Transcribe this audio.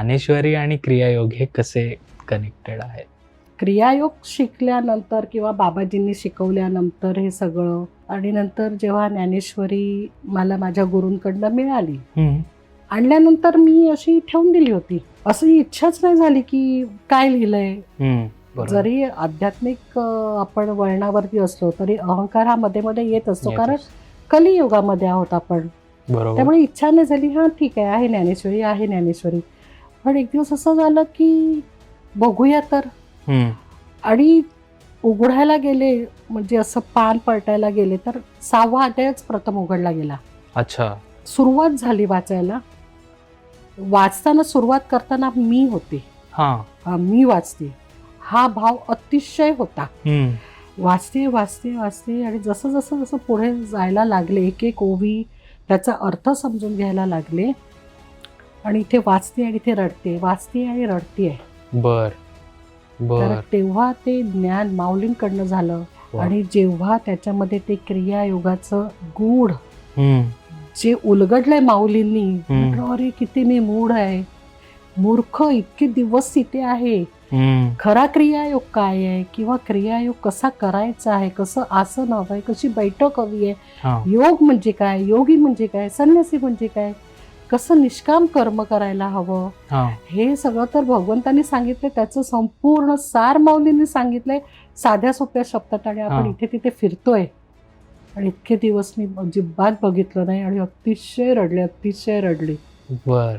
ज्ञानेश्वरी आणि क्रियायोग हे कसे कनेक्टेड आहेत? क्रियायोग शिकल्यानंतर किंवा बाबाजींनी शिकवल्यानंतर हे सगळं आणि नंतर जेव्हा ज्ञानेश्वरी मला माझ्या गुरूंकडनं मिळाली आणल्यानंतर मी अशी ठेवून दिली होती. असं इच्छाच नाही झाली की काय लिहिलंय. जरी आध्यात्मिक आपण वळणावरती असलो तरी अहंकार हा मध्ये मध्ये येत असतो. कारण. कलियुगामध्ये आहोत आपण. त्यामुळे इच्छा नाही झाली हां ठीक आहे आहे ज्ञानेश्वरी आहे ज्ञानेश्वरी. पण एक दिवस असं झालं की बघूया तर. आणि उघडायला गेले म्हणजे असं पान पलटायला गेले तर सहावा अध्यायच प्रथम उघडला गेला. अच्छा. सुरुवात झाली वाचायला. वाचताना सुरुवात करताना मी होते. हा. मी वाचते. हा भाव अतिशय होता. वाचते वाचते वाचते आणि जसं जसं जसं पुढे जायला लागले एक एक ओवी त्याचा अर्थ समजून घ्यायला लागले आणि इथे वाचते आणि इथे रडते वाचते आणि रडते. बर तर बर तेव्हा ते ज्ञान माऊलींकडनं झालं वा. आणि जेव्हा त्याच्यामध्ये ते क्रियायोगाचं गूढ हम्म, जे उलगडलंय माऊलींनी हम्म. म्हटलं, अरे किती मी मूढ आहे. मूर्ख इतके दिवस तिथे आहे. हम्म, खरा क्रियायोग काय आहे? किंवा क्रियायोग कसा करायचा आहे? कसं आसन हवं आहे कशी बैठक हवी आहे? हा. योग म्हणजे काय? योगी म्हणजे काय? संन्यासी म्हणजे काय? कसं निष्काम कर्म करायला हवं? हा. सगळं तर भगवंतांनी सांगितलं त्याचं संपूर्ण सार माऊलींनी सांगितलंय. साध्या सोप्या शब्दात आणि आपण. इथे तिथे फिरतोय. आणि इतके दिवस मी अजिबात बघितलं नाही आणि अतिशय रडले अतिशय रडले. बर.